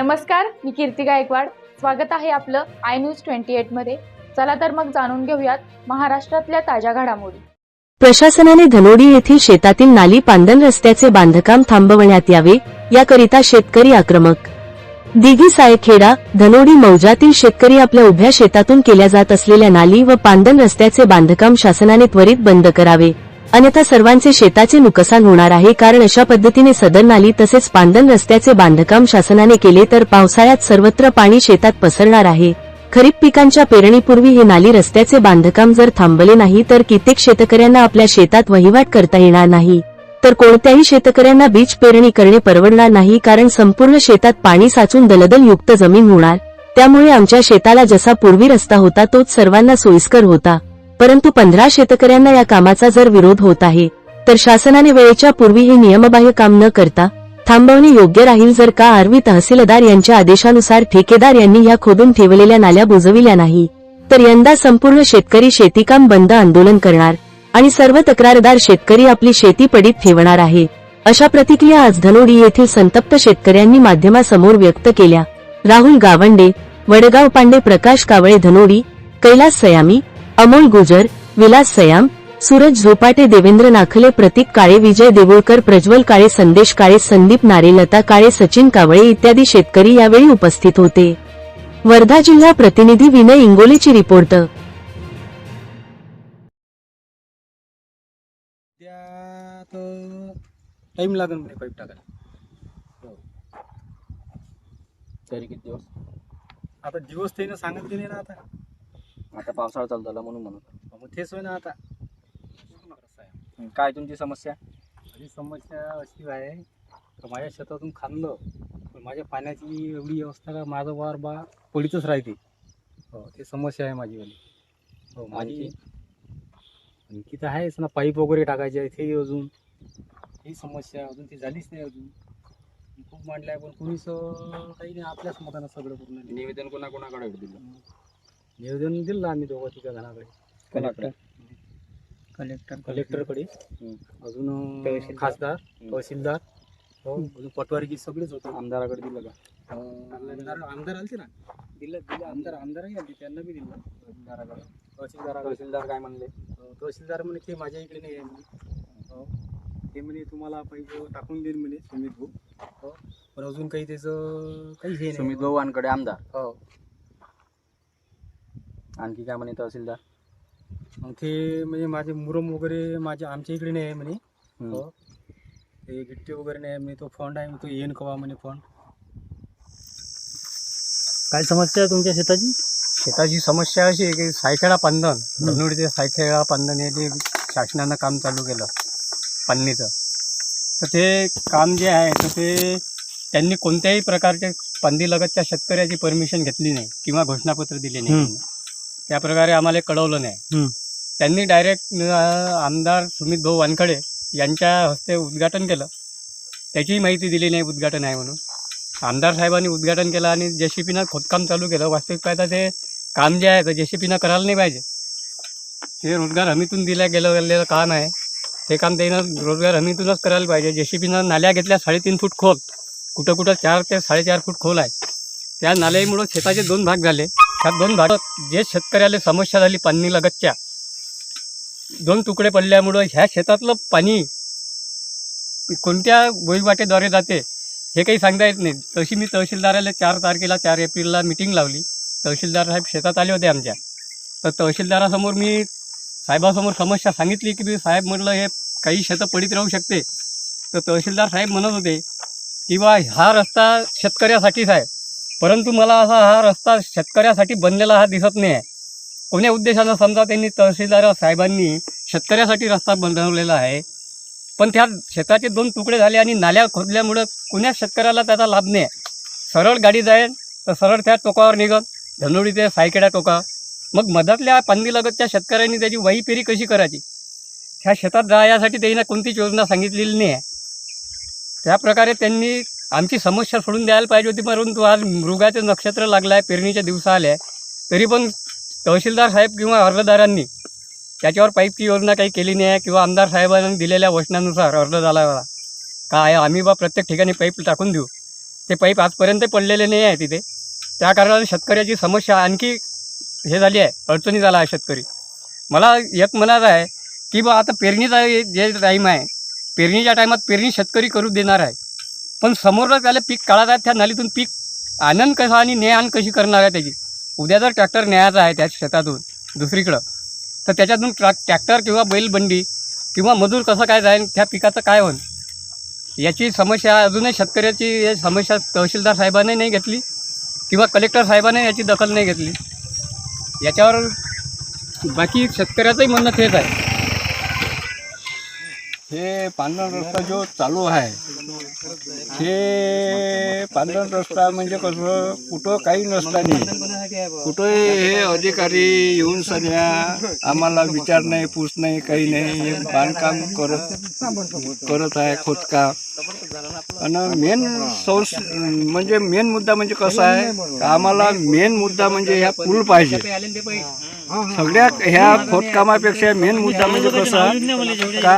नमस्कार मी कीर्ती गायकवाड. स्वागत आहे आपलं आय न्यूज ट्वेंटी एटमध्ये चला तर मग जाणून घेऊयात महाराष्ट्रातल्या ताज्या घडामोडी. प्रशासनाने धनोडी येथील शेतातील नाली पांदन रस्त्याचे बांधकाम थांबवण्यात यावे याकरिता शेतकरी आक्रमक. दिघी सायखेडा धनोडी मौजातील शेतकरी आपल्या उभ्या शेतातून केल्या जात असलेल्या नाली व पांदन रस्त्याचे बांधकाम शासनाने त्वरित बंद करावे. अन्यथा सर्वांचे शेताचे नुकसान होणार आहे. कारण अशा पद्धतीने सदर नाली तसेच पांदन रस्त्याचे बांधकाम शासनाने केले तर पावसाळ्यात सर्वत्र पाणी शेतात पसरणार आहे. खरीप पिकांच्या पेरणीपूर्वी हे नाली रस्त्याचे बांधकाम जर थांबले नाही तर कित्येक शेतकऱ्यांना आपल्या शेतात वहिवाट करता येणार नाही. तर कोणत्याही शेतकऱ्यांना बीज पेरणी करणे परवडणार नाही कारण संपूर्ण शेतात पाणी साचून दलदल युक्त जमीन होणार. त्यामुळे आमच्या शेताला जसा पूर्वी रस्ता होता तोच सर्वांना सोयीस्कर होता. परंतु पंधरा शेतकऱ्यांना या कामाचा जर विरोध होत आहे तर शासनाने वेळेच्या पूर्वी हे नियमबाह्य काम न करता थांबवणे योग्य राहील जर का आर्वी तहसीलदार यांच्या आदेशानुसार ठेकेदार यांनी या खोदून ठेवलेल्या नाल्या बुजविल्या नाही. तर यंदा संपूर्ण शेतकरी शेतीकाम बंद आंदोलन करणार आणि सर्व तक्रारदार शेतकरी आपली शेती पडीत ठेवणार आहे. अशा प्रतिक्रिया आज धनोडी येथील संतप्त शेतकऱ्यांनी माध्यमासमोर व्यक्त केल्या. राहुल गावंडे वडगाव पांडे प्रकाश कावळे धनोडी कैलास सयामी अमोल गुजर विलास सयाम सूरज झोपाटे देवेंद्र नाखले प्रतीक काळे विजय देवळकर प्रज्वल काळे संदेश काळे संदीप नारे लता काळे सचिन कावळे इत्यादी शेतकरी यावेळी उपस्थित होते. वर्धा जिल्हा प्रतिनिधी विनय इंगोलेची रिपोर्ट. टाईम लागेल म्हणे पाईप टाकायला. हो. तरी किती दिवस? आता दिवस त्यानं सांगितले नाही ना आता. आता पावसाळा चालू झाला म्हणून म्हणत मग तेच होय ना आता काय तुमची समस्या? माझी समस्या अशी आहे का माझ्या शेतातून खाल्लं पण माझ्या पाण्याची एवढी व्यवस्था का माझं वार बा पडीतच राहते. हो ते समस्या आहे माझी वाली. हो माझी आणखी? तर आहेच ना पाईप वगैरे टाकायचे आहे ते अजून. ही समस्या अजून ती झालीच नाही अजून. खूप मांडलं आहे पण कोणीच काही नाही आपल्याच मतानं सगळं पूर्ण निवेदन कोणा कोणाकडे दिलं निवेदन दिलं आम्ही दोघं तिघा जणाकडे. कोणाकडे? कलेक्टर कलेक्टरकडे. अजून तहसीलदार. खासदार. तहसीलदार हो अजून पटवारी सगळेच होते. आमदाराकडे दिलं का? आमदार आमदार आलते ना? दिलं दिलं आमदार आमदारही आलते त्यांना बी दिलं. तहसीलदाराकडे तहसीलदाराकडे. तहसीलदार काय म्हणले? अं, तहसीलदार म्हणे ते माझ्या इकडे नाही आहे म्हणे. हो ते म्हणे तुम्हाला पैसे टाकून देईन म्हणे सुमित भाऊ. हो पण अजून काही त्याचं काही हे सुमित नाही भाऊ वानकडे आमदार. हो. आणखी काय म्हणे तहसीलदार? मग ते म्हणजे माझे मुरम वगैरे माझ्या आमच्या इकडे नाही आहे म्हणे. हम्म. हो. ते गिट्टी वगैरे नाही आहे म्हणे. तो फंड आहे तो येईन कवा म्हणे फंड. काय समस्या आहे तुमच्या शेताची? शेताची समस्या अशी आहे की सायखेडा पांदन धनुडी ते सायखेडा पांदन हे जे शासनानं काम चालू केलं पाणीचं तर ते काम जे आहे तर ते त्यांनी कोणत्याही प्रकारचे पंदीलगतच्या शेतकऱ्याची परमिशन घेतली नाही किंवा घोषणापत्र दिले नाही. त्या प्रकारे आम्हाला कळवलं नाही. त्यांनी डायरेक्ट आमदार सुमित भाऊ वानखडे यांच्या हस्ते उद्घाटन केलं. त्याचीही माहिती दिली नाही उद्घाटन आहे म्हणून. आमदार साहेबांनी उद्घाटन केलं आणि जे सी पीनं खोदकाम चालू केलं. वास्तविक पाहता ते काम जे आहे तर जे सी पीनं करायला नाही पाहिजे. ते रोजगार हमीतून दिलं गेलं गेलेलं काम आहे. ते काम त्यानं रोजगार हमीतूनच करायला पाहिजे. जे सी पीनं नाल्या घेतल्या साडेतीन फूट खोल. कुठं कुठं चार ते साडेचार फूट खोल आहे त्या नाल्यामुळं शेताचे दोन भाग झाले. ह्या दोन भाग जे शेतकऱ्याला समस्या झाली पाणी लगतच्या दोन तुकडे पडल्यामुळं ह्या शेतातलं पाणी कोणत्या बोईवाटेद्वारे जाते हे काही सांगता येत नाही. तशी मी तहसीलदाराला चार तारखेला चार एप्रिलला मिटिंग लावली. तहसीलदार साहेब शेतात आले होते आमच्या. तर तहसीलदारासमोर मी साहेबासमोर समस्या सांगितली की मी साहेब म्हटलं हे काही शेतं पडीत राहू शकते. तर तहसीलदार साहेब म्हणत होते की बा हा रस्ता शेतकऱ्यासाठीच आहे परंतु मला असा हा रस्ता शेतकऱ्यासाठी बनलेला हा दिसत नाही. आहे कोण्या उद्देशानं समजा त्यांनी तहसीलदार साहेबांनी शेतकऱ्यासाठी रस्ता बनवलेला आहे पण त्या शेताचे दोन तुकडे झाले आणि नाल्या खोदल्यामुळं कोण्याच शेतकऱ्याला त्याचा लाभ नाही. आहे सरळ गाडी जाईल तर सरळ त्या टोकावर निघत धनोडी ते सायकेडा टोका. मग मधातल्या पांदीलगतच्या शेतकऱ्यांनी त्याची वही पेरी कशी करायची? ह्या शेतात जाण्यासाठी त्यांना कोणतीच योजना सांगितलेली नाही. आहे त्याप्रकारे त्यांनी आमची समस्या सोडून द्यायला पाहिजे होती परंतु आज मृगाचं नक्षत्र लागलं आहे पेरणीच्या दिवसा आले आहे. तरी पण तहसीलदार साहेब किंवा अर्जदारांनी त्याच्यावर पाईपची योजना काही केली नाही आहे किंवा आमदार साहेबांनी दिलेल्या वचनानुसार अर्ज झाला काय आम्ही बा प्रत्येक ठिकाणी पाईप टाकून देऊ. ते पाईप आजपर्यंत पडलेले नाही आहे तिथे. त्या कारणाने शेतकऱ्याची समस्या आणखी हे झाली आहे अडचणी झाला आहे शेतकरी. मला एक म्हणायचं आहे की बा आता पेरणीचा जे टाईम आहे पेरणीच्या टायमात पेरणी शेतकरी करू देणार आहे. पण समोरच त्याला पीक काढायचं आहे त्या नालीतून पीक आनंद कसा आणि ने आण कशी करणार आहे त्याची. उद्या जर ट्रॅक्टर न्यायचा आहे त्या शेतातून दुसरीकडं तर त्याच्यातून ट्रॅ ट्रॅक्टर किंवा बैलबंडी किंवा मजूर कसं काय जाईल त्या पिकाचं काय होईल? याची समस्या अजूनही शेतकऱ्याची या समस्या तहसीलदार साहेबांनी नाही घेतली किंवा कलेक्टर साहेबांनी याची दखल नाही घेतली. याच्यावर बाकी शेतकऱ्याचंही म्हणणं तेच आहे. हे पांढरण रस्ता जो चालू आहे हे पांढरा रस्ता म्हणजे कसं कुठं काही नसताना कुठंही हे अधिकारी येऊन सध्या आम्हाला विचार नाही पूस नाही काही नाही हे बांधकाम करत करत आहे खोदकाम. आणि मेन संस म्हणजे मेन मुद्दा म्हणजे कसा आहे आम्हाला मेन मुद्दा म्हणजे ह्या पूल पाहिजे. सगळ्या ह्या खोदकामापेक्षा मेन मुद्दा म्हणजे कसा का